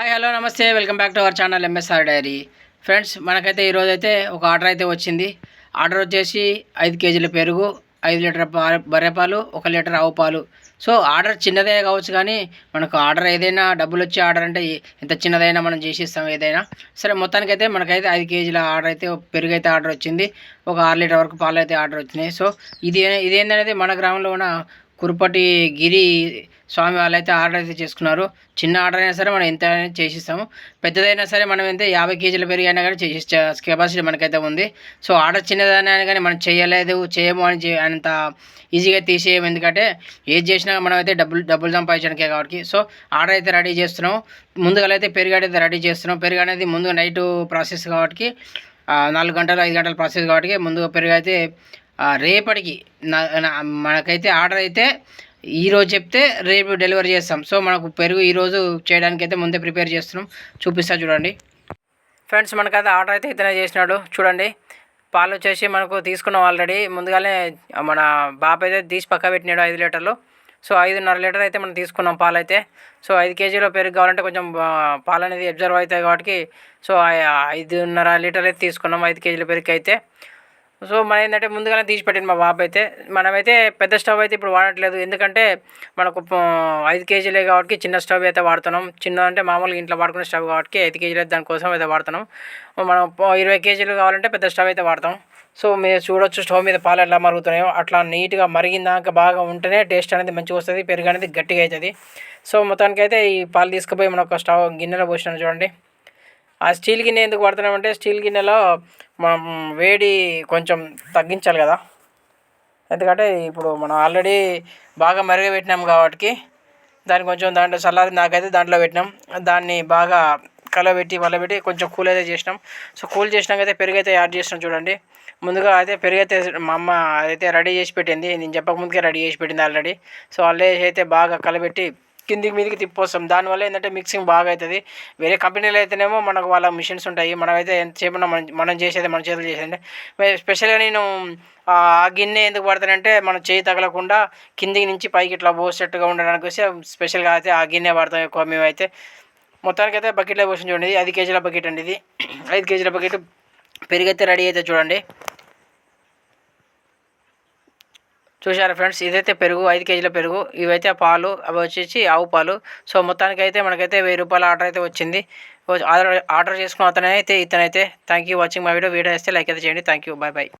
Hi hello నమస్తే. Welcome back to our channel MSR diary friends మనకైతే ఈరోజు అయితే ఒక ఆర్డర్ అయితే వచ్చింది. ఆర్డర్ వచ్చేసి ఐదు కేజీల పెరుగు ఐదు లీటర్ బర్రెపాలు బర్రె పాలు ఒక లీటర్ ఆవు పాలు. సో ఆర్డర్ చిన్నదే కావచ్చు కానీ మనకు ఆర్డర్ ఏదైనా డబ్బులు వచ్చే ఆర్డర్ అంటే ఎంత చిన్నదైనా మనం చేసిస్తాం ఏదైనా. సరే మొత్తానికైతే మనకైతే ఐదు కేజీల ఆర్డర్ అయితే పెరుగు అయితే ఆర్డర్ వచ్చింది. ఒక ఆరు లీటర్ వరకు పాలు అయితే ఆర్డర్ వచ్చినాయి. సో ఇది ఇదేంటనేది మన గ్రామంలో ఉన్న కురుపటి గిరి స్వామి వాళ్ళైతే ఆర్డర్ అయితే చేసుకున్నారు. చిన్న ఆర్డర్ అయినా సరే మనం ఎంత చేసిస్తాము. పెద్దదైనా సరే మనం ఎంత యాభై కేజీల పెరిగి అయినా కానీ చేసి కెపాసిటీ మనకైతే ఉంది. సో ఆర్డర్ చిన్నదైనా కానీ మనం చేయలేదు చేయము అని చే- అంత ఈజీగా తీసేయము. ఎందుకంటే ఏది చేసినా మనం అయితే డబ్బులు డబ్బులు సంపాదించడానికే కాబట్టి. సో ఆర్డర్ అయితే రెడీ చేస్తున్నాం ముందుగా అయితే పెరుగు అయితే రెడీ చేస్తున్నాం పెరుగు అనేది ముందు నైట్ ప్రాసెస్ కాబట్టి నాలుగు గంటలు ఐదు గంటల ప్రాసెస్ కాబట్టి ముందుగా పెరుగు అయితే రేపటికి నా- మనకైతే ఆర్డర్ అయితే ఈరోజు చెప్తే రేపు డెలివరీ చేస్తాం. సో మనకు పెరుగు ఈరోజు చేయడానికి అయితే ముందే ప్రిపేర్ చేస్తున్నాం. చూపిస్తా చూడండి. ఫ్రెండ్స్ మనకైతే ఆర్డర్ అయితే ఇతనే చేసినాడు. చూడండి. పాలు వచ్చేసి మనకు తీసుకున్నాం ఆల్రెడీ ముందుగానే మన బాబు అయితే తీసి పక్క పెట్టినాడు ఐదు లీటర్లు. సో ఐదున్నర లీటర్ అయితే మనం తీసుకున్నాం పాలు అయితే సో ఐదు కేజీలు పెరుగు కావాలంటే కొంచెం పాలు అనేది అబ్జర్వ్ అవుతాయి కాబట్టి. సో ఐదున్నర లీటర్ అయితే తీసుకున్నాం ఐదు కేజీల పెరుగు అయితే. సో మన ఏంటంటే ముందుగానే తీసి పెట్టింది మా బాబు అయితే. మనమైతే పెద్ద స్టవ్ అయితే ఇప్పుడు వాడట్లేదు. ఎందుకంటే మనకు ఐదు కేజీలే కాబట్టి చిన్న స్టవ్ అయితే వాడుతున్నాం. చిన్న అంటే మామూలుగా ఇంట్లో వాడుకునే స్టవ్ కాబట్టి ఐదు కేజీలు అయితే దానికోసం అయితే వాడుతున్నాం. మనం ఇరవై కేజీలు కావాలంటే పెద్ద స్టవ్ అయితే వాడతాం. సో మీరు చూడొచ్చు స్టవ్ మీద పాలు ఎలా మరుగుతున్నాయో. అట్లా నీట్గా మరిగిందాక బాగా ఉంటేనే టేస్ట్ అనేది మంచిగా వస్తుంది పెరుగు అనేది గట్టిగా అవుతుంది సో మొత్తానికి అయితే ఈ పాలు తీసుకుపోయి మనం ఒక స్టవ్ గిన్నెలో పోసినాను చూడండి. ఆ స్టీల్ గిన్నె ఎందుకు వాడుతున్నామంటే స్టీల్ గిన్నెలో మనం వేడి కొంచెం తగ్గించాలి కదా. ఎందుకంటే ఇప్పుడు మనం ఆల్రెడీ బాగా మరగబెట్టినాం కాబట్టి దాన్ని కొంచెం దాంట్లో చల్లారి నాకైతే దాంట్లో పెట్టినాం. దాన్ని బాగా కలబెట్టి వలబెట్టి కొంచెం కూల్ అయితే చేసినాం. సో కూల్ చేసినాక అయితే పెరుగు అయితే యాడ్ చేసినాం చూడండి. ముందుగా అయితే పెరుగు అయితే మా అమ్మ అయితే రెడీ చేసి పెట్టింది. నేను చెప్పక ముందుకే రెడీ చేసి పెట్టింది ఆల్రెడీ. సో ఆల్రెడీ అయితే బాగా కలబెట్టి కిందికి మీదకి తిప్పొస్తాం. దానివల్ల ఏంటంటే మిక్సింగ్ బాగా అవుతుంది వేరే కంపెనీలో అయితేనేమో మనకు వాళ్ళ మిషన్స్ ఉంటాయి. మనమైతే ఎంతసేపు మనం మనం చేసేది మన చేతులు చేసేది. స్పెషల్గా నేను ఆ గిన్నె ఎందుకు పడతానంటే మన చేయి తగలకుండా కిందికి నుంచి పైకి ఇట్లా పోసేట్టుగా ఉండడానికి వచ్చి స్పెషల్గా అయితే ఆ గిన్నె వాడతాం ఎక్కువ మేమైతే. మొత్తానికి అయితే బకెట్లో పోసిన చూడండి. ఐదు కేజీల బకెట్ అండి ఇది. ఐదు కేజీల బకెట్ పెరిగైతే రెడీ అయితే చూడండి. చూసారా ఫ్రెండ్స్? ఇదైతే పెరుగు ఐదు కేజీల పెరుగు. ఇవైతే పాలు అవి వచ్చేసి ఆవు పాలు. సో మొత్తానికి అయితే మనకైతే వెయ్యి రూపాయల ఆర్డర్ అయితే వచ్చింది. ఆర్డర్ ఆర్డర్ చేసుకున్న అతనైతే ఇతనైతే thank you watching my video. Video వేస్తే లైక్ అయితే చేయండి. Thank you bye bye